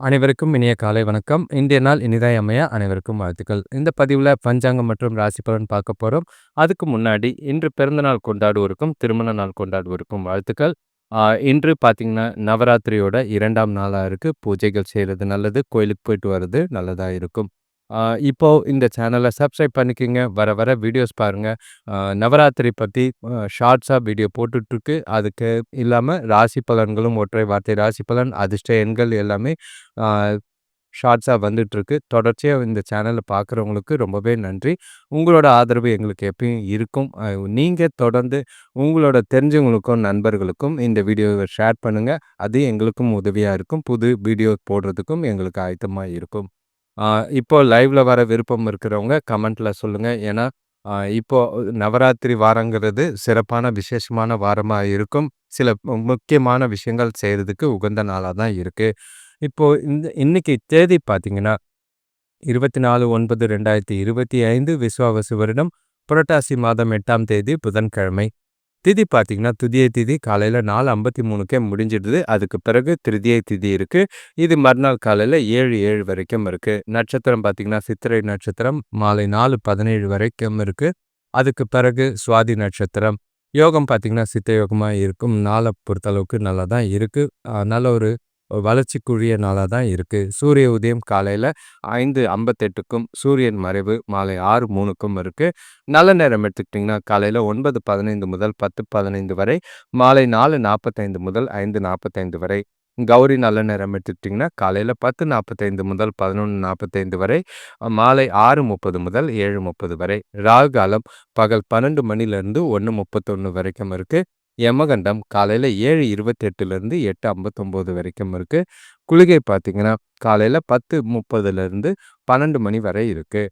அனைவருக்கும் இனிய காலை வணக்கம். இன்றைய நாள் இனிதாய் அமைய அனைவருக்கும் வாழ்த்துக்கள். இந்த பதிவில் பஞ்சாங்கம் மற்றும் ராசி பலன் பார்க்க போகிறோம் அதுக்கு முன்னாடி இன்று பிறந்தநாள் கொண்டாடுவோருக்கும், திருமண நாள் கொண்டாடுவோருக்கும் வாழ்த்துக்கள். இன்று பார்த்தீங்கன்னா, நவராத்திரியோட இரண்டாம் நாளாக இருக்குது பூஜைகள் செய்கிறது நல்லது. கோயிலுக்கு போயிட்டு வர்றது நல்லதாக இருக்கும். இப்போது இப்போ இந்த சேனலை சப்ஸ்கிரைப் பண்ணிக்கோங்க வர வர வீடியோஸ் பாருங்க. நவராத்திரி பற்றி ஷார்ட்ஸாக வீடியோ போட்டுட்ருக்கு. அதுக்கு இல்லாமல் ராசி பலன்களும், ஒற்றை வார்த்தை ராசி பலன், அதிர்ஷ்ட எண்கள் எல்லாமே ஷார்ட்ஸாக வந்துட்டுருக்கு. தொடர்ச்சியாக இந்த சேனலை பார்க்குறவங்களுக்கு ரொம்பவே நன்றி. உங்களோட ஆதரவு எங்களுக்கு எப்பயும் இருக்கும். நீங்கள் தொடர்ந்து உங்களோட தெரிஞ்சவங்களுக்கும், நண்பர்களுக்கும் இந்த வீடியோவை ஷேர் பண்ணுங்கள் அது எங்களுக்கும் உதவியாக இருக்கும். புது வீடியோ போடுறதுக்கும் எங்களுக்கு ஆயத்தமாக இருக்கும். இப்போ லைவ்ல வர விருப்பம் இருக்கிறவங்க கமெண்ட்ல சொல்லுங்க. ஏன்னா, இப்போ நவராத்திரி வாரங்கிறது சிறப்பான, விசேஷமான வாரமா இருக்கும். சில முக்கியமான விஷயங்கள் செய்யறதுக்கு உகந்த நாளா தான் இருக்கு. இப்போ இந்த இன்னைக்கு தேதி பார்த்தீங்கன்னா, 24/9/2025 விஸ்வாவசு வருடம் புரட்டாசி மாதம் எட்டாம் தேதி புதன்கிழமை. திதி பார்த்தீங்கன்னா, துதியை திதி காலையில் நாலு ஐம்பத்தி மூணுக்கே முடிஞ்சிடுது. அதுக்கு பிறகு திருதியை திதி இருக்குது இது மறுநாள் காலையில் ஏழு ஏழு வரைக்கும் இருக்குது நட்சத்திரம் பார்த்தீங்கன்னா, சித்திரை நட்சத்திரம் மாலை 4:17 வரைக்கும் இருக்குது அதுக்கு பிறகு சுவாதி நட்சத்திரம். யோகம் பார்த்தீங்கன்னா, சித்த யோகமாக இருக்கும். நாளை பொறுத்தளவுக்கு நல்லா தான் இருக்குது நல்ல ஒரு வளர்ச்சிக்குரிய நாளாக தான் இருக்குது சூரிய உதயம் காலையில் ஐந்து ஐம்பத்தெட்டுக்கும் சூரியன் மறைவு மாலை ஆறு மூணுக்கும் இருக்குது நல்ல நேரம் எடுத்துக்கிட்டிங்கன்னா காலையில் ஒன்பது பதினைந்து முதல் பத்து பதினைந்து வரை மாலை நாலு நாற்பத்தைந்து முதல் ஐந்து நாற்பத்தைந்து வரை. கௌரி நல்ல நேரம் எடுத்துக்கிட்டிங்கன்னா காலையில் பத்து நாற்பத்தைந்து முதல் பதினொன்று நாற்பத்தைந்து வரை மாலை ஆறு முப்பது முதல் ஏழு முப்பது வரை. ராகு காலம் பகல் பன்னெண்டு மணிலேருந்து ஒன்று முப்பத்தொன்று வரைக்கும் இருக்குது யமகண்டம் காலையில 7:28லேருந்து 8:59 வரைக்கும் இருக்கு. குளிகை பார்த்தீங்கன்னா, காலையில 10:30லேருந்து 12 மணி வரை இருக்கு.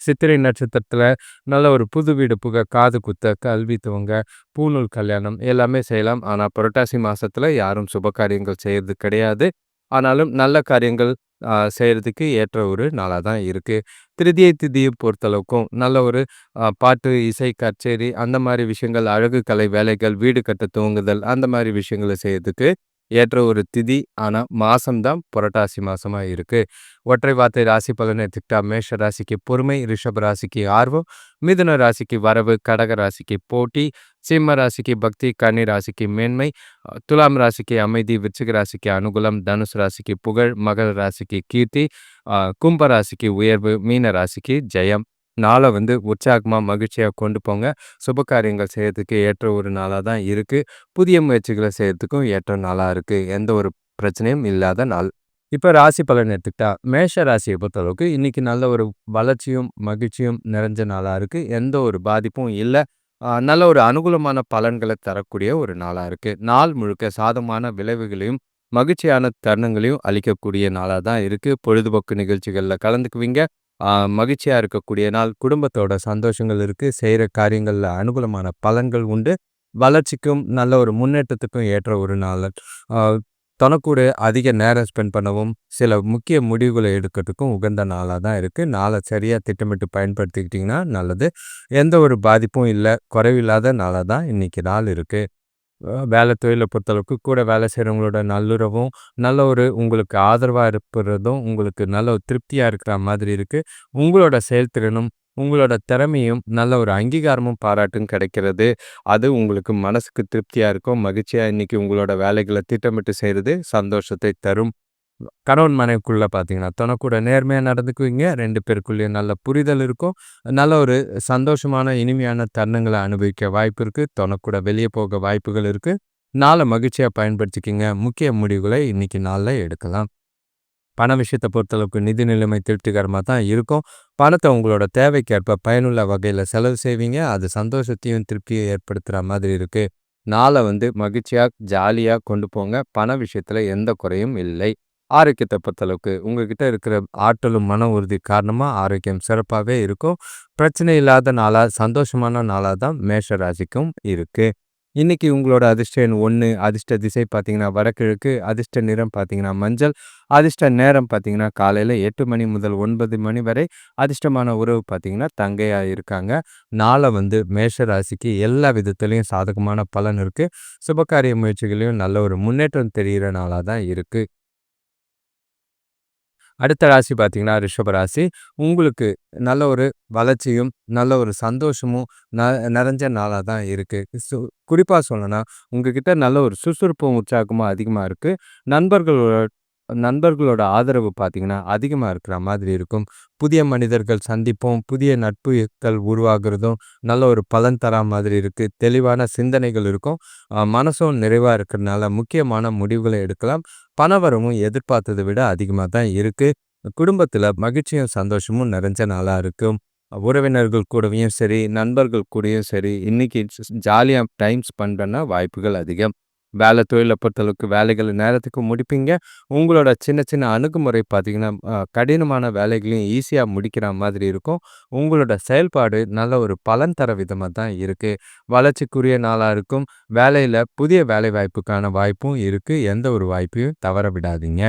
சித்திரை நட்சத்திரத்தில் நல்ல ஒரு புது வீடு புக, காது குத்த, கல்வி துவங்க, பூநூல் கல்யாணம் எல்லாமே செய்யலாம். ஆனா, புரட்டாசி மாதத்தில் யாரும் சுப காரியங்கள் செய்றது கிடையாது. ஆனாலும் நல்ல காரியங்கள் செய்கிறதுக்கு ஏற்ற ஒரு நாளாக தான் இருக்குது திருதியை திதியை பொறுத்தளவுக்கும் நல்ல ஒரு பாட்டு, இசை, கச்சேரி அந்த மாதிரி விஷயங்கள், அழகு கலை வேலைகள், வீடு கட்ட துவங்குதல் அந்த மாதிரி விஷயங்கள செய்கிறதுக்கு ஏற்ற ஒரு திதி. ஆனால் மாதம்தான் புரட்டாசி மாதமாக இருக்கு. ஒற்றை வார்த்தை ராசி பலனை எடுத்துக்கிட்டா, மேஷ ராசிக்கு பொறுமை, ரிஷப ராசிக்கு ஆர்வம், மிதுன ராசிக்கு வரவு, கடக ராசிக்கு போட்டி, சிம்ம ராசிக்கு பக்தி, கன்னி ராசிக்கு மேன்மை, துலாம் ராசிக்கு அமைதி, விருச்சிக ராசிக்கு அனுகூலம், தனுசு ராசிக்கு புகழ், மகர ராசிக்கு கீர்த்தி, கும்ப ராசிக்கு உயர்வு, மீன ராசிக்கு ஜெயம். நாளை வந்து உற்சாகமாக மகிழ்ச்சியாக கொண்டு போங்க. சுப காரியங்கள் செய்கிறதுக்கு ஏற்ற ஒரு நாளாக தான் இருக்குது புதிய முயற்சிகளை செய்கிறதுக்கும் ஏற்ற நாளாக இருக்குது எந்த ஒரு பிரச்சனையும் இல்லாத நாள். இப்போ ராசி பலன் எடுத்துக்கிட்டா, மேஷ ராசியை பொறுத்தளவுக்கு இன்னைக்கு நல்ல ஒரு வளர்ச்சியும், மகிழ்ச்சியும் நிறைஞ்ச நாளாக இருக்குது எந்த ஒரு பாதிப்பும் இல்லை நல்ல ஒரு அனுகூலமான பலன்களை தரக்கூடிய ஒரு நாளாக இருக்குது நாள் முழுக்க சாதமான விளைவுகளையும், மகிழ்ச்சியான தருணங்களையும் அளிக்கக்கூடிய நாளாக தான் இருக்குது பொழுதுபோக்கு நிகழ்ச்சிகளில் கலந்துக்குவீங்க. மகிழ்ச்சியாக இருக்கக்கூடிய நாள். குடும்பத்தோட சந்தோஷங்கள் இருக்குது செய்கிற காரியங்களில் அனுகூலமான பலன்கள் உண்டு. வளர்ச்சிக்கும், நல்ல ஒரு முன்னேற்றத்துக்கும் ஏற்ற ஒரு நாள். தனக்கூட அதிக நேரம் ஸ்பெண்ட் பண்ணவும், சில முக்கிய முடிவுகளை எடுக்கிறதுக்கும் உகந்த நாளாக தான் இருக்குது நாளை சரியாக திட்டமிட்டு பயன்படுத்திக்கிட்டிங்கன்னா நல்லது. எந்த ஒரு பாதிப்பும் இல்லை குறைவில்லாத நாளாக தான் இன்னைக்கு நாள் இருக்குது வேலை தொழிலை பொறுத்தளவுக்கு கூட வேலை செய்கிறவங்களோட நல்லுறவும், நல்ல ஒரு உங்களுக்கு ஆதரவாக இருப்பதும், உங்களுக்கு நல்ல ஒரு திருப்தியாக இருக்கிற மாதிரி இருக்குது உங்களோட செயல்திறனும், உங்களோட திறமையும், நல்ல ஒரு அங்கீகாரமும், பாராட்டும் கிடைக்கிறது. அது உங்களுக்கு மனசுக்கு திருப்தியாக இருக்கும். மகிழ்ச்சியாக இன்றைக்கி உங்களோட வேலைகளை திட்டமிட்டு செய்கிறது சந்தோஷத்தை தரும். கணவன் மனைவிக்குள்ளே பார்த்தீங்கன்னா, தனக்கூட நேர்மையாக நடந்துக்குவீங்க. ரெண்டு பேருக்குள்ளேயும் நல்ல புரிதல் இருக்கும். நல்ல ஒரு சந்தோஷமான, இனிமையான தருணங்களை அனுபவிக்க வாய்ப்பு இருக்குது தனக்கூட வெளியே போக வாய்ப்புகள் இருக்குது நாளை மகிழ்ச்சியாக பயன்படுத்திக்கிங்க முக்கிய முடிவுகளை இன்றைக்கி நாளில் எடுக்கலாம். பண விஷயத்தை பொறுத்தளவுக்கு நிதி நிலைமை திருப்திகரமாக தான் இருக்கும். பணத்தை உங்களோட தேவைக்கேற்ப பயனுள்ள வகையில் செலவு செய்வீங்க. அது சந்தோஷத்தையும், திருப்தியும் ஏற்படுத்துகிற மாதிரி இருக்குது நாளை வந்து மகிழ்ச்சியாக ஜாலியாக கொண்டு போங்க. பண விஷயத்தில் எந்த குறையும் இல்லை. ஆரோக்கியத்தை பொறுத்தளவுக்கு உங்ககிட்ட இருக்கிற ஆற்றலும், மன உறுதி காரணமாக ஆரோக்கியம் சிறப்பாகவே இருக்கும். பிரச்சனை இல்லாத நாளாக சந்தோஷமான நாளாக தான் மேஷ ராசிக்கும் இருக்குது இன்னைக்கு உங்களோட அதிர்ஷ்ட எண் 1, அதிர்ஷ்ட திசை பார்த்தீங்கன்னா வடகிழக்கு, அதிர்ஷ்ட நிறம் பார்த்தீங்கன்னா மஞ்சள், அதிர்ஷ்ட நேரம் பார்த்தீங்கன்னா காலையில் எட்டு மணி முதல் ஒன்பது மணி வரை, அதிர்ஷ்டமான உறவு பார்த்தீங்கன்னா தங்கையாக இருக்காங்க. நாளை வந்து மேஷ ராசிக்கு எல்லா விதத்துலேயும் சாதகமான பலன் இருக்குது சுபகாரிய முயற்சிகளையும் நல்ல ஒரு முன்னேற்றம் தெரிகிற நாளாக தான் இருக்குது அடுத்த ராசி பார்த்தீங்கன்னா ரிஷபராசி உங்களுக்கு நல்ல ஒரு வளர்ச்சியும் நல்ல ஒரு சந்தோஷமும் ந நிறைஞ்ச நாளாக தான் இருக்குது சு குறிப்பாக சொல்லணும்னா உங்ககிட்ட நல்ல ஒரு சுறுசுறுப்பும் உற்சாகமும் அதிகமாக இருக்குது நண்பர்களோட நண்பர்களோட ஆதரவு பார்த்தீங்கன்னா அதிகமாக இருக்கிற மாதிரி இருக்கும். புதிய மனிதர்கள் சந்திப்போம் புதிய நட்புகள் உருவாகிறதும் நல்ல ஒரு பலன் தரா மாதிரி இருக்குது தெளிவான சிந்தனைகள் இருக்கும். மனசும் நிறைவாக இருக்கிறதுனால முக்கியமான முடிவுகளை எடுக்கலாம். பணவரமும் எதிர்பார்த்ததை விட அதிகமாக தான் இருக்குது குடும்பத்தில் மகிழ்ச்சியும் சந்தோஷமும் நிறைஞ்ச நாளாக இருக்கும். உறவினர்கள் கூடவையும் சரி நண்பர்கள் கூடயும் சரி இன்னைக்கு ஜாலியாக டைம் ஸ்பெண்ட் பண்ண வாய்ப்புகள் அதிகம். வேலை தொழிலை பொறுத்தளவுக்கு வேலைகளை நேரத்துக்கு முடிப்பீங்க. உங்களோட சின்ன சின்ன அணுகுமுறை பார்த்தீங்கன்னா கடினமான வேலைகளையும் ஈஸியாக முடிக்கிற மாதிரி இருக்கும். உங்களோட செயல்பாடு நல்ல ஒரு பலன் தர விதமாக தான் இருக்குது வளர்ச்சிக்குரிய நாளாக இருக்கும். வேலையில் புதிய வேலை வாய்ப்புக்கான வாய்ப்பும் இருக்குது எந்த ஒரு வாய்ப்பையும் தவற விடாதீங்க.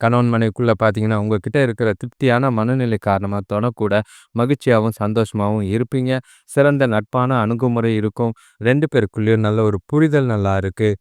கணவன் மனைவிக்குள்ளே பார்த்தீங்கன்னா உங்ககிட்ட இருக்கிற திருப்தியான மனநிலை காரணமாக தொடக்கூட மகிழ்ச்சியாகவும் சந்தோஷமாகவும் இருப்பீங்க. சிறந்த நட்பான அணுகுமுறை இருக்கும். ரெண்டு பேருக்குள்ளேயும் நல்ல ஒரு புரிதல் நல்லா இருக்குது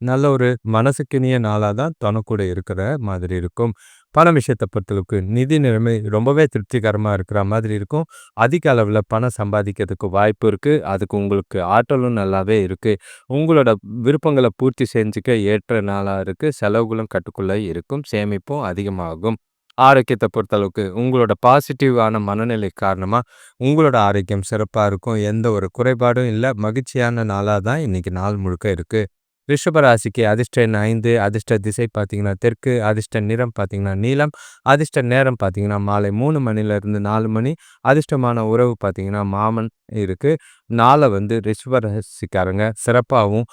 நல்ல ஒரு மனசுக்கினிய நாளாக தான் தனக்கூட இருக்கிற மாதிரி இருக்கும். பண விஷயத்தை பொறுத்தளவுக்கு நிதி நிலைமை ரொம்பவே திருப்திகரமாக இருக்கிற மாதிரி இருக்கும். அதிக அளவில் பணம் சம்பாதிக்கிறதுக்கு வாய்ப்பு இருக்குது அதுக்கு உங்களுக்கு ஆற்றலும் நல்லாவே இருக்குது உங்களோட விருப்பங்களை பூர்த்தி செஞ்சுக்க ஏற்ற நாளாக இருக்குது செலவுகளும் கட்டுக்குள்ளே இருக்கும். சேமிப்பும் அதிகமாகும். ஆரோக்கியத்தை பொறுத்தளவுக்கு உங்களோட பாசிட்டிவான மனநிலை காரணமாக உங்களோட ஆரோக்கியம் சிறப்பாக இருக்கும். எந்த ஒரு குறைபாடும் இல்லை. மகிழ்ச்சியான நாளாக தான் இன்றைக்கி நாள் முழுக்க இருக்குது ரிஷபராசிக்கு அதிர்ஷ்ட எண் ஐந்து அதிர்ஷ்ட திசை பார்த்தீங்கன்னா தெற்கு அதிர்ஷ்ட நிறம் பார்த்தீங்கன்னா நீலம் அதிர்ஷ்ட நேரம் பார்த்தீங்கன்னா மாலை மூணு மணிலேருந்து நாலு மணி அதிர்ஷ்டமான உறவு பார்த்தீங்கன்னா மாமன் இருக்குது நாளை வந்து ரிஷபராசிக்காரங்க சிறப்பாகவும்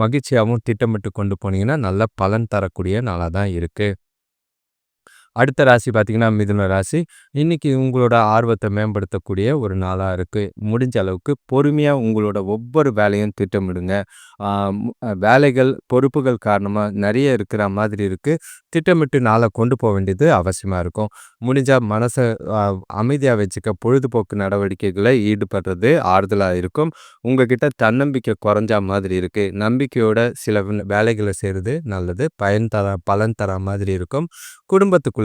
மகிழ்ச்சியாகவும் திட்டமிட்டு கொண்டு போனீங்கன்னா நல்ல பலன் தரக்கூடிய நாளாக தான் இருக்குது அடுத்த ராசி பார்த்தீங்கன்னா மிதுன ராசி. இன்றைக்கி உங்களோட ஆர்வத்தை மேம்படுத்தக்கூடிய ஒரு நாளாக இருக்குது முடிஞ்ச அளவுக்கு பொறுமையாக உங்களோட ஒவ்வொரு வேலையும் திட்டமிடுங்க. வேலைகள் பொறுப்புகள் காரணமாக நிறைய இருக்கிற மாதிரி இருக்குது திட்டமிட்டு நாளை கொண்டு போக வேண்டியது அவசியமாக இருக்கும். முடிஞ்சால் மனசை அமைதியாக வச்சுக்க பொழுதுபோக்கு நடவடிக்கைகளை ஈடுபடுறது ஆறுதலாக இருக்கும். உங்ககிட்ட தன்னம்பிக்கை குறைஞ்சா மாதிரி இருக்குது நம்பிக்கையோட சில வேலைகளை செய்கிறது நல்லது. பயன் தர பலன் தர மாதிரி இருக்கும். குடும்பத்துக்குள்ள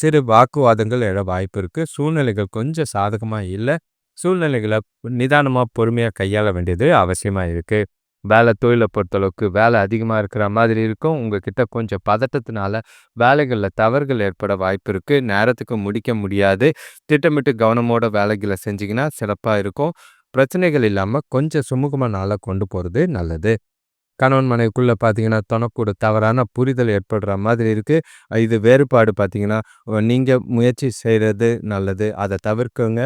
சிறு வாக்குவாதங்கள் எழ வாய்ப்பு இருக்குது சூழ்நிலைகள் கொஞ்சம் சாதகமாக இல்லை. சூழ்நிலைகளை நிதானமாக பொறுமையாக கையாள வேண்டியது அவசியமாக இருக்குது வேலை தொழிலை பொறுத்தளவுக்கு வேலை அதிகமாக இருக்கிற மாதிரி இருக்கும். உங்ககிட்ட கொஞ்சம் பதட்டத்தினால வேலைகளில் தவறுகள் ஏற்பட வாய்ப்பு இருக்குது நேரத்துக்கு முடிக்க முடியாது. திட்டமிட்டு கவனமோட வேலைகளை செஞ்சிங்கன்னா சிறப்பாக இருக்கும். பிரச்சனைகள் இல்லாமல் கொஞ்சம் சுமூகமாக நாளாக கொண்டு போகிறது நல்லது. கணவன் மனைவிக்குள்ளே பார்த்தீங்கன்னா தனக்கூட தவறான புரிதல் ஏற்படுற மாதிரி இருக்குது இது வேறுபாடு பார்த்தீங்கன்னா நீங்கள் முயற்சி செய்கிறது நல்லது. அதை தவிர்க்குங்க.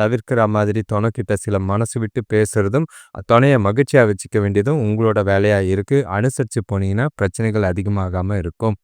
தவிர்க்கிற மாதிரி துணைக்கிட்ட சில மனசு விட்டு பேசுகிறதும் துணையை மகிழ்ச்சியாக வச்சுக்க வேண்டியதும் உங்களோட வேலையாக இருக்குது அனுசரித்து போனீங்கன்னா பிரச்சனைகள் அதிகமாகாமல் இருக்கும்.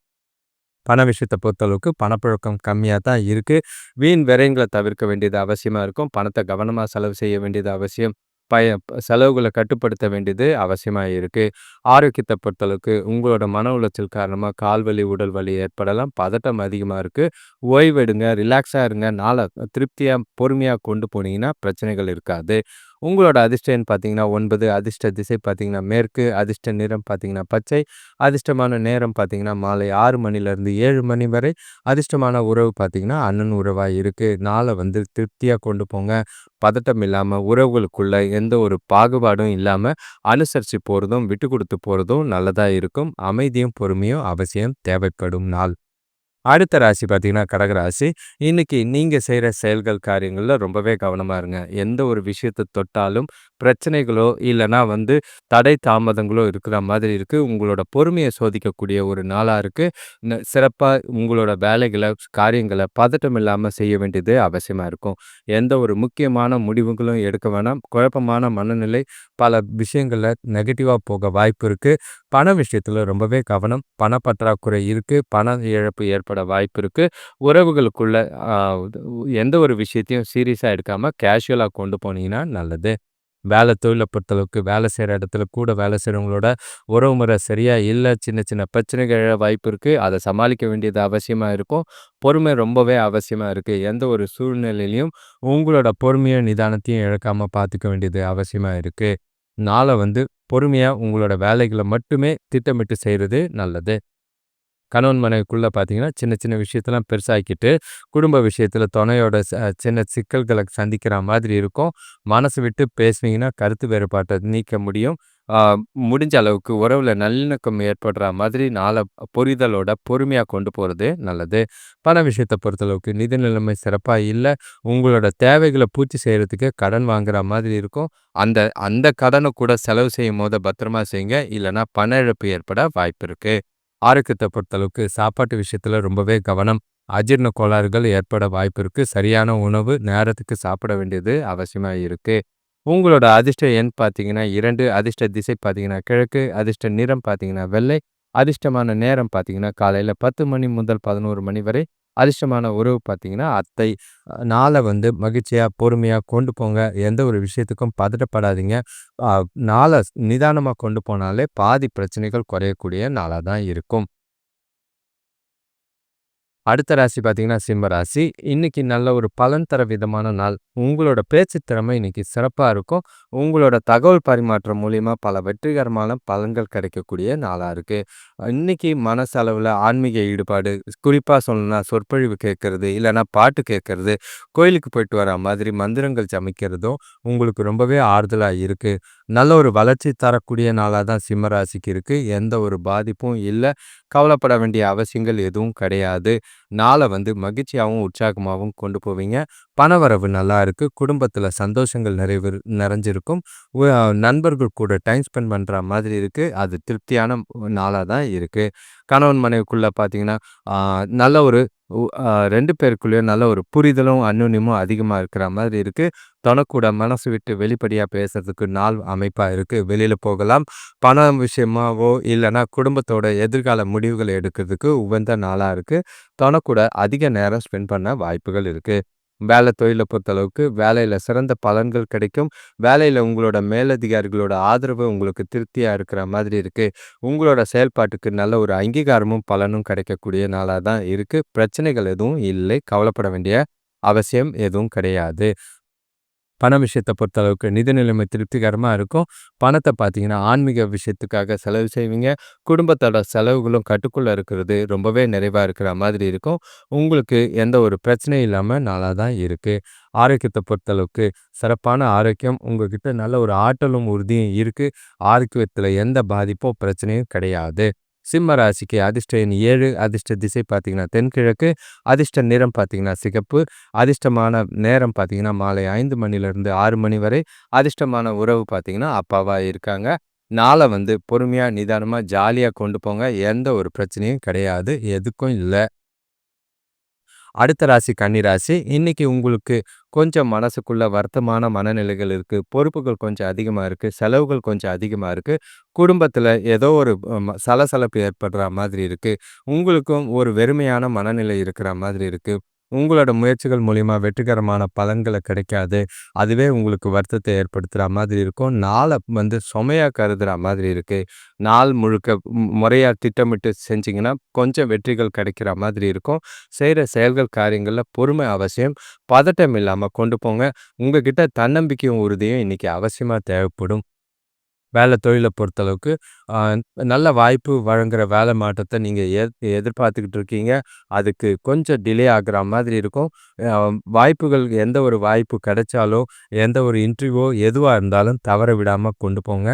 பண விஷயத்தை பொறுத்தளவுக்கு பணப்புழக்கம் கம்மியாக தான் இருக்குது வீண் விரயங்களை தவிர்க்க வேண்டியது அவசியமாக இருக்கும். பணத்தை கவனமாக செலவு செய்ய வேண்டியது அவசியம். பய செலவுகளை கட்டுப்படுத்த வேண்டியது அவசியமாக இருக்குது ஆரோக்கியத்தை பொறுத்தளவுக்கு உங்களோட மன உளைச்சல் காரணமாக கால் வலி உடல் வலி ஏற்படலாம். பதட்டம் அதிகமாக இருக்குது ஓய்வெடுங்க ரிலாக்ஸாக இருங்க. நாளை திருப்தியாக பொறுமையாக கொண்டு போனீங்கன்னா பிரச்சனைகள் இருக்காது. உங்களோட அதிர்ஷ்டம் பார்த்தீங்கன்னா ஒன்பது அதிர்ஷ்ட திசை பார்த்தீங்கன்னா மேற்கு அதிர்ஷ்ட நிறம் பார்த்தீங்கன்னா பச்சை அதிர்ஷ்டமான நேரம் பார்த்தீங்கன்னா மாலை ஆறு மணிலேருந்து ஏழு மணி வரை. அதிர்ஷ்டமான உறவு பார்த்தீங்கன்னா அண்ணன் உறவாக இருக்குது நாளை வந்து திருப்தியாக கொண்டு போங்க. பதட்டம் இல்லாமல் உறவுகளுக்குள்ள எந்த ஒரு பாகுபாடும் இல்லாமல் அனுசரித்து போகிறதும் விட்டு கொடுத்து போகிறதும் நல்லதாக இருக்கும். அமைதியும் பொறுமையும் அவசியம் தேவைப்படும் நாள். அடுத்த ராசி பார்த்தீங்கன்னா கடகராசி இன்னைக்கு நீங்கள் செய்கிற செயல்கள் காரியங்களில் ரொம்பவே கவனமாக இருங்க. எந்த ஒரு விஷயத்தை தொட்டாலும் பிரச்சனைகளோ இல்லைனா வந்து தடை தாமதங்களோ இருக்கிற மாதிரி இருக்குது உங்களோட பொறுமையை சோதிக்கக்கூடிய ஒரு நாளாக இருக்குது சிறப்பாக உங்களோட வேலைகளை காரியங்களை பதட்டம் இல்லாமல் செய்ய வேண்டியது அவசியமாக இருக்கும். எந்த ஒரு முக்கியமான முடிவுகளும் எடுக்க வேணாம். குழப்பமான மனநிலை பல விஷயங்களில் நெகட்டிவாக போக வாய்ப்பு இருக்குது பண விஷயத்தில் ரொம்பவே கவனம். பணப்பற்றாக்குறை இருக்குது பண இழப்பு ஏற்பட வாய்ப்பு இருக்குது உறவுகளுக்குள்ள எந்த ஒரு விஷயத்தையும் சீரியஸாக எடுக்காமல் கேஷுவலாக கொண்டு போனீங்கன்னா நல்லது. வேலை தொழிலை பொறுத்தளவுக்கு வேலை செய்கிற இடத்துல கூட வேலை செய்கிறவங்களோட உறவு முறை சரியாக இல்லை சின்ன சின்ன பிரச்சனைகள் வாய்ப்பு இருக்குது அதை சமாளிக்க வேண்டியது அவசியமாக இருக்கும். பொறுமை ரொம்பவே அவசியமாக இருக்குது எந்த ஒரு சூழ்நிலையிலையும் உங்களோட பொறுமையும் நிதானத்தையும் இழக்காமல் பார்த்துக்க வேண்டியது அவசியமாக இருக்குது நாளை வந்து பொறுமையாக உங்களோட வேலைகளை மட்டுமே திட்டமிட்டு செய்கிறது நல்லது. கணவன் மனைவிக்குள்ளே பார்த்தீங்கன்னா, சின்ன சின்ன விஷயத்தலாம் பெருசாக்கிட்டு, குடும்ப விஷயத்தில் துணையோட ச சின்ன சிக்கல்களை சந்திக்கிற மாதிரி இருக்கும். மனசு விட்டு பேசுனீங்கன்னா, கருத்து வேறுபாட்டை நீக்க முடியும். முடிஞ்ச அளவுக்கு உறவில் நல்லிணக்கம் ஏற்படுற மாதிரி நாளை புரிதலோட பொறுமையாக கொண்டு போகிறது நல்லது. பண விஷயத்தை பொறுத்தளவுக்கு நிதி நிலைமை சிறப்பாக இல்லை உங்களோட தேவைகளை பூர்த்தி செய்கிறதுக்கு கடன் வாங்குற மாதிரி இருக்கும். அந்த அந்த கடனை கூட செலவு செய்யும் போது பத்திரமா செய்யுங்க. இல்லைனா பண இழப்பு ஏற்பட வாய்ப்பு இருக்குது ஆரோக்கியத்தை பொறுத்தளவுக்கு சாப்பாட்டு விஷயத்துல ரொம்பவே கவனம். அஜீர்ண கோளாறுகள் ஏற்பட வாய்ப்பு சரியான உணவு நேரத்துக்கு சாப்பிட வேண்டியது அவசியமா இருக்கு. உங்களோட அதிர்ஷ்ட எண் பார்த்தீங்கன்னா இரண்டு அதிர்ஷ்ட திசை பார்த்தீங்கன்னா கிழக்கு, அதிர்ஷ்ட நிறம் பார்த்தீங்கன்னா வெள்ளை, அதிர்ஷ்டமான நேரம் பார்த்தீங்கன்னா காலையில 10 மணி முதல் 11 மணி வரை, அதிர்ஷ்டமான உறவு பார்த்தீங்கன்னா அத்தை. நாளை வந்து மகிழ்ச்சியாக பொறுமையாக கொண்டு போங்க. எந்த ஒரு விஷயத்துக்கும் பதட்டப்படாதீங்க. நாளை நிதானமாக கொண்டு போனாலே பாதி பிரச்சனைகள் குறையக்கூடிய நாளாக தான் இருக்கும். அடுத்த ராசி பார்த்தீங்கன்னா சிம்ம ராசி. இன்னைக்கு நல்ல ஒரு பலன் தர விதமான நாள். உங்களோட பேச்சு திறமை இன்னைக்கு சிறப்பாக இருக்கும். உங்களோட தகவல் பரிமாற்றம் மூலியமாக பல வெற்றிகரமான பலன்கள் கிடைக்கக்கூடிய நாளாக இருக்குது இன்னைக்கு மனசளவில் ஆன்மீக ஈடுபாடு, குறிப்பாக சொல்லணும்னா சொற்பொழிவு கேட்கறது, இல்லைனா பாட்டு கேட்கறது, கோயிலுக்கு போயிட்டு வர மாதிரி மந்திரங்கள் சமைக்கிறதும் உங்களுக்கு ரொம்பவே ஆறுதலாக இருக்குது நல்ல ஒரு வளர்ச்சி தரக்கூடிய நாளாக தான் சிம்மராசிக்கு இருக்குது எந்த ஒரு பாதிப்பும் இல்லை கவலைப்பட வேண்டிய அவசியங்கள் எதுவும் கிடையாது. நாளை வந்து மகிழ்ச்சியாகவும் உற்சாகமாகவும் கொண்டு போவீங்க. பணவரவு நல்லா இருக்குது குடும்பத்தில் சந்தோஷங்கள் நிறைவு நிறைஞ்சிருக்கும். நண்பர்கள் கூட டைம் ஸ்பெண்ட் பண்ணுற மாதிரி இருக்குது அது திருப்தியான நாளாக தான் இருக்குது கணவன் மனைவிக்குள்ளே பார்த்தீங்கன்னா, நல்ல ஒரு ரெண்டு பேருக்குள்ளேயும் நல்ல ஒரு புரிதலும், அந்யோன்யமும் அதிகமாக இருக்கிற மாதிரி இருக்குது தனக்கூட மனசு விட்டு வெளிப்படையாக பேசுறதுக்கு நாள் அமைப்பாக இருக்குது வெளியில் போகலாம். பணம் விஷயமாவோ, இல்லைன்னா குடும்பத்தோட எதிர்கால முடிவுகளை எடுக்கிறதுக்கு உகந்த நாளாக இருக்குது தனக்கூட அதிக நேரம் ஸ்பெண்ட் பண்ண வாய்ப்புகள் இருக்குது வேலை தொழிலை பொறுத்தளவுக்கு வேலையில் சிறந்த பலன்கள் கிடைக்கும். வேலையில் உங்களோட மேலதிகாரிகளோட ஆதரவு உங்களுக்கு திருப்தியாக இருக்கிற மாதிரி இருக்குது உங்களோட செயல்பாட்டுக்கு நல்ல ஒரு அங்கீகாரமும், பலனும் கிடைக்கக்கூடிய நாளாக தான் இருக்குது பிரச்சனைகள் எதுவும் இல்லை. கவலைப்பட வேண்டிய அவசியம் எதுவும் கிடையாது. பண பொறுத்த பொறுத்தளவுக்கு நிதி நிலைமை திருப்திகரமாக இருக்கும். பணத்தை பார்த்தீங்கன்னா, ஆன்மீக விஷயத்துக்காக செலவு செய்வீங்க. குடும்பத்தோட செலவுகளும் கட்டுக்குள்ளே இருக்கிறது ரொம்பவே நிறைவாக இருக்கிற மாதிரி இருக்கும். உங்களுக்கு எந்த ஒரு பிரச்சனையும் இல்லாமல் நல்லா தான் இருக்குது ஆரோக்கியத்தை பொறுத்தளவுக்கு சிறப்பான ஆரோக்கியம். உங்ககிட்ட நல்ல ஒரு ஆற்றலும், உறுதியும் இருக்குது ஆரோக்கியத்தில் எந்த பாதிப்பும் பிரச்சனையும் கிடையாது. சிம்ம ராசிக்கு அதிர்ஷ்ட எண் ஏழு அதிர்ஷ்ட திசை பார்த்தீங்கன்னா தென்கிழக்கு, அதிர்ஷ்ட நிறம் பார்த்தீங்கன்னா சிகப்பு, அதிர்ஷ்டமான நேரம் பார்த்தீங்கன்னா மாலை ஐந்து மணிலேருந்து ஆறு மணி வரை, அதிர்ஷ்டமான உறவு பார்த்தீங்கன்னா அப்பாவாக இருக்காங்க. நாளை வந்து பொறுமையாக நிதானமாக ஜாலியாக கொண்டு போங்க. எந்த ஒரு பிரச்சனையும் கிடையாது. எதுக்கும் இல்லை அடுத்த ராசி கன்னி ராசி. இன்னைக்கு உங்களுக்கு கொஞ்சம் மனசுக்குள்ள வருத்தமான மனநிலைகள் இருக்கு. பொறுப்புகள் கொஞ்சம் அதிகமா இருக்கு. செலவுகள் கொஞ்சம் அதிகமா இருக்கு. குடும்பத்தில் ஏதோ ஒரு சலசலப்பு ஏற்படுற மாதிரி இருக்கு. உங்களுக்கும் ஒரு வெறுமையான மனநிலை இருக்கிற மாதிரி இருக்கு. உங்களோட முயற்சிகள் மூலிமா வெற்றிகரமான பலன்களை கிடைக்காது. அதுவே உங்களுக்கு வருத்தத்தை ஏற்படுத்துகிற மாதிரி இருக்கும். நாளை வந்து சுமையாக கருதுகிற மாதிரி இருக்குது நாள் முழுக்க முறையாக திட்டமிட்டு செஞ்சிங்கன்னா கொஞ்சம் வெற்றிகள் கிடைக்கிற மாதிரி இருக்கும். செய்கிற செயல்கள், காரியங்களில் பொறுமை அவசியம். பதட்டம் இல்லாமல் கொண்டு போங்க. உங்ககிட்ட தன்னம்பிக்கையும், உறுதியும் இன்றைக்கி அவசியமாக தேவைப்படும். வேலை தொழிலை பொறுத்தளவுக்கு, நல்ல வாய்ப்பு வழங்குகிற வேலை மாற்றத்தை நீங்கள் எ எதிர்பார்த்துக்கிட்டு இருக்கீங்க. அதுக்கு கொஞ்சம் டிலே ஆகுற மாதிரி இருக்கும். வாய்ப்புகள் எந்த ஒரு வாய்ப்பு கிடைச்சாலும், எந்த ஒரு இன்டர்வியூ எதுவாக இருந்தாலும் தவற விடாமல் கொண்டு போங்க.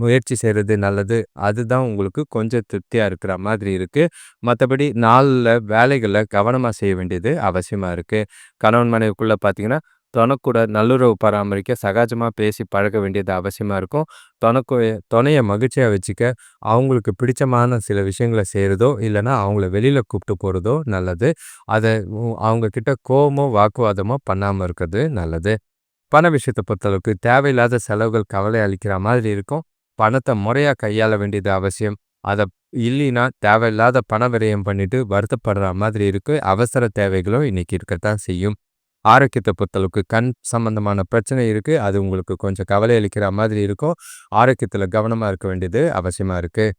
முயற்சி செய்கிறது நல்லது. அதுதான் உங்களுக்கு கொஞ்சம் திருப்தியாக இருக்கிற மாதிரி இருக்குது மற்றபடி நாளில் வேலைகளை கவனமாக செய்ய வேண்டியது அவசியமாக இருக்குது கணவன் மனைவிக்குள்ளே பார்த்தீங்கன்னா, துணைக்கூட நல்லுறவு பராமரிக்க சகஜமாக பேசி பழக வேண்டியது அவசியமாக இருக்கும். தொணக்கு துணையை மகிழ்ச்சியாக வச்சுக்க, அவங்களுக்கு பிடிச்சமான சில விஷயங்கள செய்கிறதோ இல்லைனா அவங்கள வெளியில் கூப்பிட்டு போகிறதோ நல்லது. அதை அவங்கக்கிட்ட அவங்க வாக்குவாதமோ பண்ணாமல் இருக்கிறது நல்லது. பண விஷயத்தை பொறுத்தளவுக்கு தேவையில்லாத செலவுகள் கவலை அளிக்கிற மாதிரி இருக்கும். பணத்தை முறையாக கையாள வேண்டியது அவசியம். அதை இல்லைன்னா தேவையில்லாத பண விரயம் பண்ணிட்டு வருத்தப்படுற மாதிரி இருக்குது அவசர தேவைகளும் இன்றைக்கி இருக்கத்தான் செய்யும். ஆரோக்கியத்தை பொறுத்தளவுக்கு கண் சம்பந்தமான பிரச்சனை இருக்குது அது உங்களுக்கு கொஞ்சம் கவலை அளிக்கிற மாதிரி இருக்கும். ஆரோக்கியத்தில் கவனமாக இருக்க வேண்டியது அவசியமாக இருக்குது